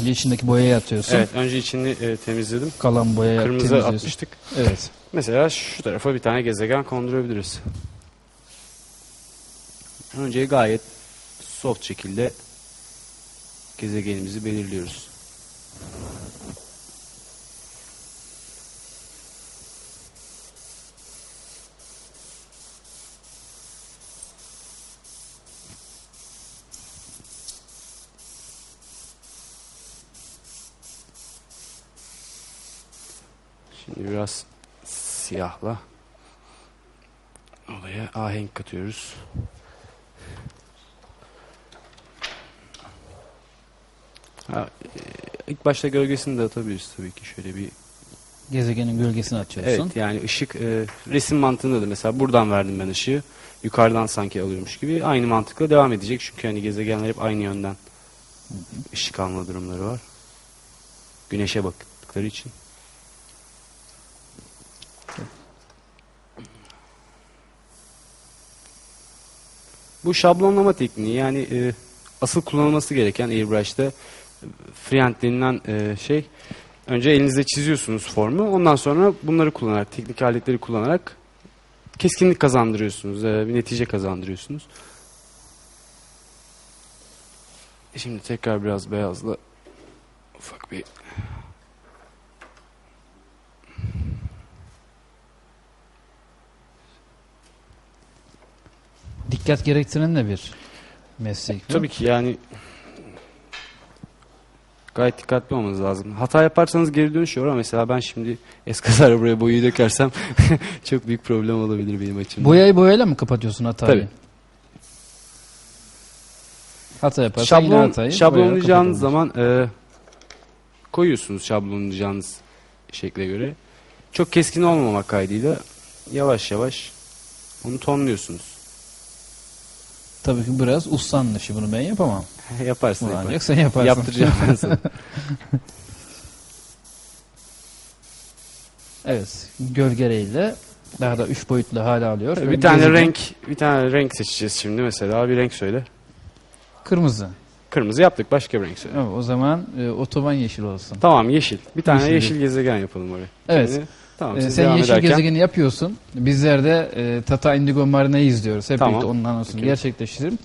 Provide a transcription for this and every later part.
Önce içindeki boyayı atıyorsun. Evet önce içini e, temizledim. Kalan boyayı Kırmızı temizliyorsun. atmıştık. Evet. Mesela şu tarafa bir tane gezegen kondurabiliriz. Önce gayet soft şekilde gezegenimizi belirliyoruz. Şimdi biraz siyahla olaya ahenk katıyoruz. Ha, e, ilk başta gölgesini de atabiliriz tabii ki şöyle bir Gezegenin gölgesini atıyorsun. Evet yani ışık e, resim mantığında da mesela buradan verdim ben ışığı. Yukarıdan sanki alıyormuş gibi. Aynı mantıkla devam edecek. Çünkü hani gezegenler hep aynı yönden ışık alma durumları var. Güneşe baktıkları için. Bu şablonlama tekniği yani e, asıl kullanılması gereken airbrush'ta e, freehand denilen e, şey önce elinizde çiziyorsunuz formu ondan sonra bunları kullanarak teknik aletleri kullanarak keskinlik kazandırıyorsunuz e, bir netice kazandırıyorsunuz. Şimdi tekrar biraz beyazla ufak bir Dikkat gerektiren de bir meslek. Tabii ki yani gayet dikkatli olmanız lazım. Hata yaparsanız geri dönüş ama mesela ben şimdi eskazara buraya boyayı dökersem çok büyük problem olabilir benim açımdan. Boyayı boyayla mı kapatıyorsun hatayı? Tabii. Hata yaparsan yine Şablon, hatayı şablonlayacağınız zaman e, koyuyorsunuz şablonlayacağınız şekle göre. Çok keskin olmamak kaydıyla yavaş yavaş onu tonluyorsunuz. Tabii ki biraz ustanın işi bunu ben yapamam. Yaparsın. Bunu yaparsın. ancak sen yaparsın. Yaptıracağım ben sana. Evet. Gölgereyle daha da üç boyutlu hale alıyor. Bir tane gezegen- renk bir tane renk seçeceğiz şimdi mesela bir renk söyle. Kırmızı. Kırmızı yaptık başka bir renk söyle. Evet, o zaman e, otoban yeşil olsun. Tamam yeşil. Bir tane Yeşil. yeşil, gezegen yapalım oraya. Evet. Şimdi, tamam siz sen yeşil ederken. gezegeni yapıyorsun. Bizler de e, Tata Indigo Marina'yı izliyoruz. Hep Tamam. birlikte onun anonsunu Okey. gerçekleştirelim.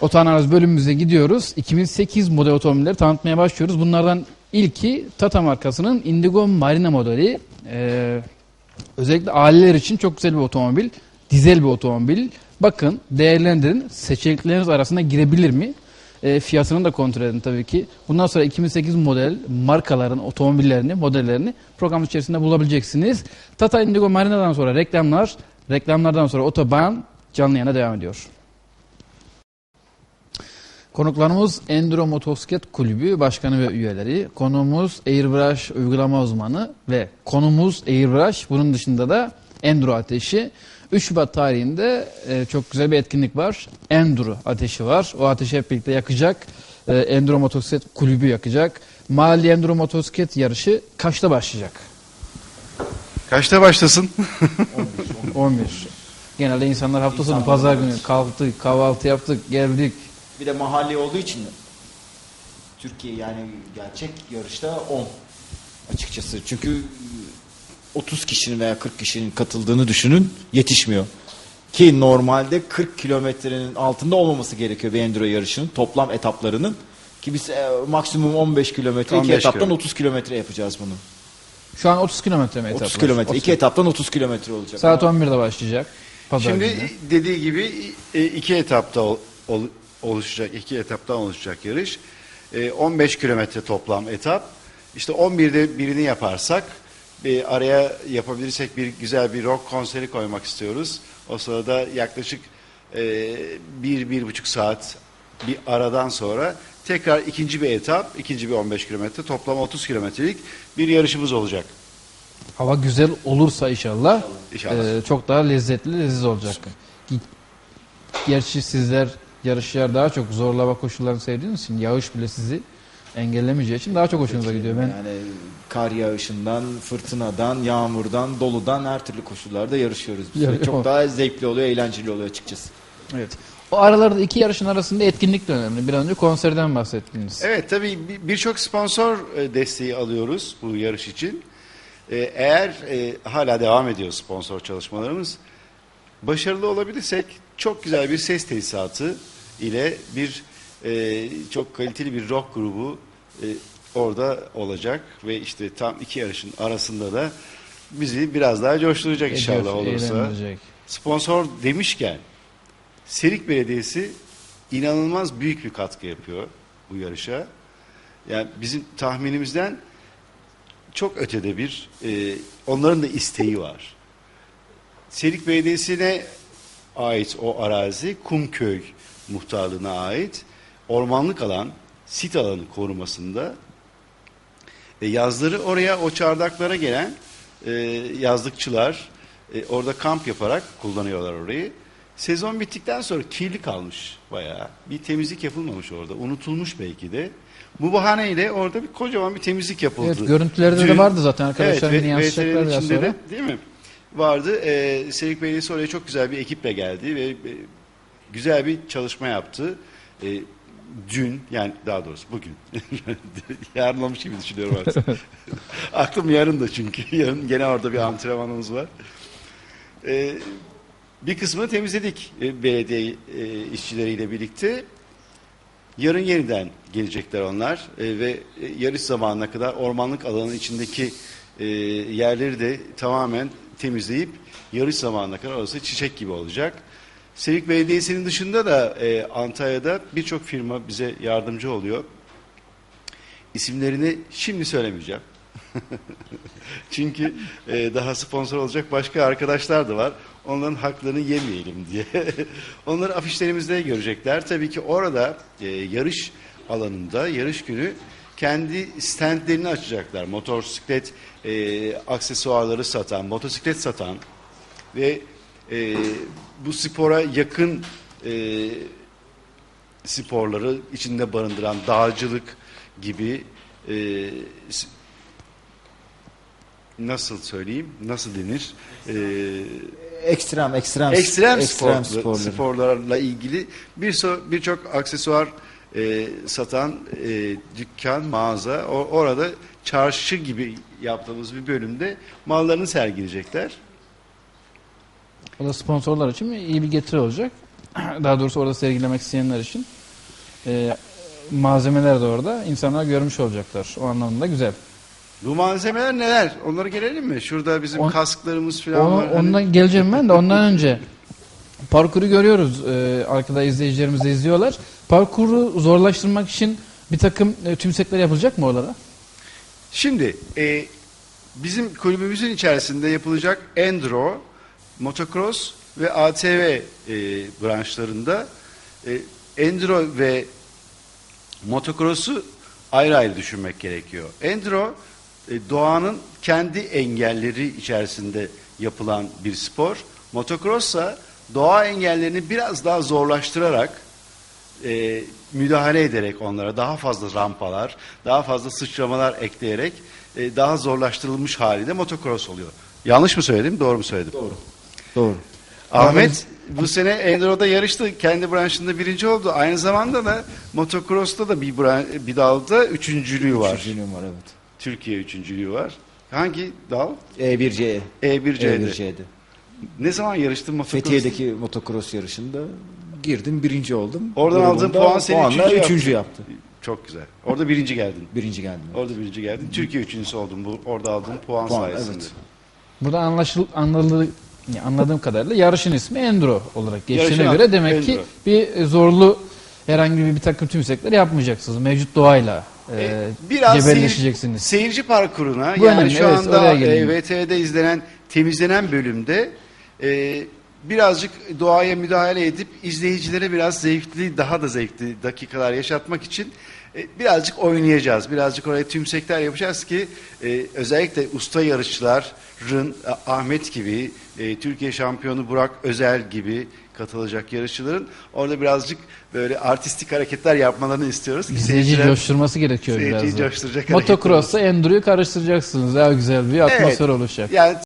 Otoanaliz bölümümüze gidiyoruz. 2008 model otomobilleri tanıtmaya başlıyoruz. Bunlardan ilki Tata markasının Indigo Marina modeli. Ee, özellikle aileler için çok güzel bir otomobil. Dizel bir otomobil. Bakın değerlendirin. Seçenekleriniz arasında girebilir mi? E, fiyatını da kontrol edin tabii ki. Bundan sonra 2008 model markaların otomobillerini, modellerini program içerisinde bulabileceksiniz. Tata Indigo Marina'dan sonra reklamlar, reklamlardan sonra otoban canlı yayına devam ediyor. Konuklarımız Enduro Motosiklet Kulübü Başkanı ve üyeleri. Konuğumuz Airbrush uygulama uzmanı ve konumuz Airbrush. Bunun dışında da Enduro Ateşi. 3 Şubat tarihinde e, çok güzel bir etkinlik var. Enduro Ateşi var. O ateşi hep birlikte yakacak. E, Enduro Motosiklet Kulübü yakacak. Mahalli Enduro Motosiklet yarışı kaçta başlayacak? Kaçta başlasın? 11. Genelde insanlar hafta sonu İnsanlar, pazar evet. günü kalktık, kahvaltı yaptık, geldik. Bir de mahalli olduğu için Türkiye yani gerçek yarışta 10 açıkçası. Çünkü 30 kişinin veya 40 kişinin katıldığını düşünün yetişmiyor. Ki normalde 40 kilometrenin altında olmaması gerekiyor bir enduro yarışının toplam etaplarının. Ki biz e, maksimum 15 kilometre, iki 15 etaptan kilometre. 30 kilometre yapacağız bunu. Şu an 30 kilometre mi etaplar? 30 kilometre, 30 iki etaptan 30 kilometre olacak. Saat Ama 11'de başlayacak. Pazar Şimdi günü. dediği gibi e, iki etapta ol- ol- oluşacak, iki etaptan oluşacak yarış. E, 15 kilometre toplam etap. İşte 11'de birini yaparsak bir araya yapabilirsek bir güzel bir rock konseri koymak istiyoruz. O sırada yaklaşık e, bir, bir buçuk saat bir aradan sonra tekrar ikinci bir etap, ikinci bir 15 kilometre, toplam 30 kilometrelik bir yarışımız olacak. Hava güzel olursa inşallah, İnşallah. e, çok daha lezzetli, leziz olacak. Ge- Gerçi sizler yarışlar daha çok zorlu hava koşullarını sevdiğiniz için yağış bile sizi engellemeyeceği için daha çok hoşunuza gidiyor. Ben Yani kar yağışından, fırtınadan, yağmurdan, doludan her türlü koşullarda yarışıyoruz biz. Ya- Ve Çok daha zevkli oluyor, eğlenceli oluyor açıkçası. evet. O aralarda iki yarışın arasında etkinlik de önemli. Bir an önce konserden bahsettiniz. Evet tabii bir- birçok sponsor e, desteği alıyoruz bu yarış için. E, Eğer e, hala devam ediyor sponsor çalışmalarımız, başarılı olabilirsek çok güzel bir ses tesisatı ile bir e, çok kaliteli bir rock grubu e, orada olacak ve işte tam iki yarışın arasında da bizi biraz daha coşturacak inşallah Ediyor, olursa. eğlendirecek. Sponsor demişken Serik Belediyesi inanılmaz büyük bir katkı yapıyor bu yarışa. Yani bizim tahminimizden çok ötede bir e, onların da isteği var. Serik Belediyesi'ne ait o arazi Kumköy muhtarlığına ait ormanlık alan, sit alanı korumasında e, yazları oraya o çardaklara gelen e, yazlıkçılar e, orada kamp yaparak kullanıyorlar orayı. Sezon bittikten sonra kirli kalmış bayağı. Bir temizlik yapılmamış orada. Unutulmuş belki de. Bu bahaneyle orada bir kocaman bir temizlik yapıldı. Evet, görüntülerde de Dün- vardı zaten arkadaşlar Evet, yansıtacaklar biraz sonra. de, değil mi? Vardı. Ee, Serik Belediyesi oraya çok güzel bir ekiple geldi ve e, güzel bir çalışma yaptı. Ee, dün yani daha doğrusu bugün yarın olmuş gibi düşünüyorum artık. Aklım yarın da çünkü yarın gene orada bir antrenmanımız var. Ee, bir kısmını temizledik e, belediye e, işçileriyle birlikte. Yarın yeniden gelecekler onlar E, ve e, yarış zamanına kadar ormanlık alanın içindeki e, yerleri de tamamen temizleyip yarış zamanına kadar orası çiçek gibi olacak. Serik Belediyesi'nin dışında da e, Antalya'da birçok firma bize yardımcı oluyor. İsimlerini şimdi söylemeyeceğim. Çünkü e, daha sponsor olacak başka arkadaşlar da var. Onların haklarını yemeyelim diye. Onları afişlerimizde görecekler. Tabii ki orada e, yarış alanında, yarış günü kendi standlerini açacaklar. Motosiklet e, aksesuarları satan, motosiklet satan ve e, bu spora yakın e, sporları içinde barındıran dağcılık gibi e, nasıl söyleyeyim, nasıl denir? E, Ekstrem, ekstrem, ekstrem, ekstrem spor, sporları. sporlarla ilgili bir so- birçok aksesuar e, satan e, dükkan, mağaza o- orada çarşı gibi yaptığımız bir bölümde mallarını sergileyecekler. O da sponsorlar için iyi bir getiri olacak. Daha doğrusu orada sergilemek isteyenler için. Ee, malzemeler de orada. İnsanlar görmüş olacaklar. O anlamda güzel. Bu malzemeler neler? Onlara gelelim mi? Şurada bizim On- kasklarımız falan Onu, var. Hani- ondan geleceğim ben de ondan önce parkuru görüyoruz. Ee, arkada izleyicilerimiz de izliyorlar. Parkuru zorlaştırmak için bir takım e, tümsekler yapılacak mı oralara? Şimdi e, bizim kulübümüzün içerisinde yapılacak enduro, motocross ve ATV e, branşlarında e, enduro ve motocross'u ayrı ayrı düşünmek gerekiyor. Enduro e, doğanın kendi engelleri içerisinde yapılan bir spor. Motocross ise doğa engellerini biraz daha zorlaştırarak e, müdahale ederek onlara daha fazla rampalar, daha fazla sıçramalar ekleyerek e, daha zorlaştırılmış haliyle motocross oluyor. Yanlış mı söyledim, doğru mu söyledim? Doğru. Doğru. Ahmet bu sene Enduro'da yarıştı. Kendi branşında birinci oldu. Aynı zamanda da motocross'ta da bir, bran- bir dalda üçüncülüğü var. Üçüncü numara evet. Türkiye üçüncülüğü var. Hangi dal? E1C. E1C'de. E1C'de. Ne zaman yarıştın motocross? Fethiye'deki motocross yarışında girdim birinci oldum. Oradan aldığın Grubumda puan seni puanla üçüncü üçüncü yaptı. yaptı. Çok güzel. Orada birinci geldin. Birinci geldim. Orada birinci geldin. Türkiye üçüncüsü oldun bu orada aldığın puan, Puan, sayesinde. evet. Burada anlaşıl anladığı yani anladığım kadarıyla yarışın ismi Enduro olarak geçtiğine Yarışın göre adı demek ki Enduro. bir zorlu herhangi bir, bir takım tümsekler yapmayacaksınız. Mevcut doğayla e, E, biraz seyir- cebelleşeceksiniz. seyirci parkuruna Bu yani önemli, şu evet, anda oraya gelelim. e, VTR'de izlenen temizlenen bölümde e, birazcık doğaya müdahale edip izleyicilere biraz zevkli daha da zevkli dakikalar yaşatmak için e, birazcık oynayacağız. Birazcık oraya tümsekler yapacağız ki e, özellikle usta yarışçıların e, Ahmet gibi e, Türkiye şampiyonu Burak Özel gibi katılacak yarışçıların orada birazcık böyle artistik hareketler yapmalarını istiyoruz. ki seyirciler- coşturması gerekiyor seyirciyi biraz da. coşturacak Motocross'ta Enduro'yu karıştıracaksınız. Daha güzel bir atmosfer oluşacak. Yani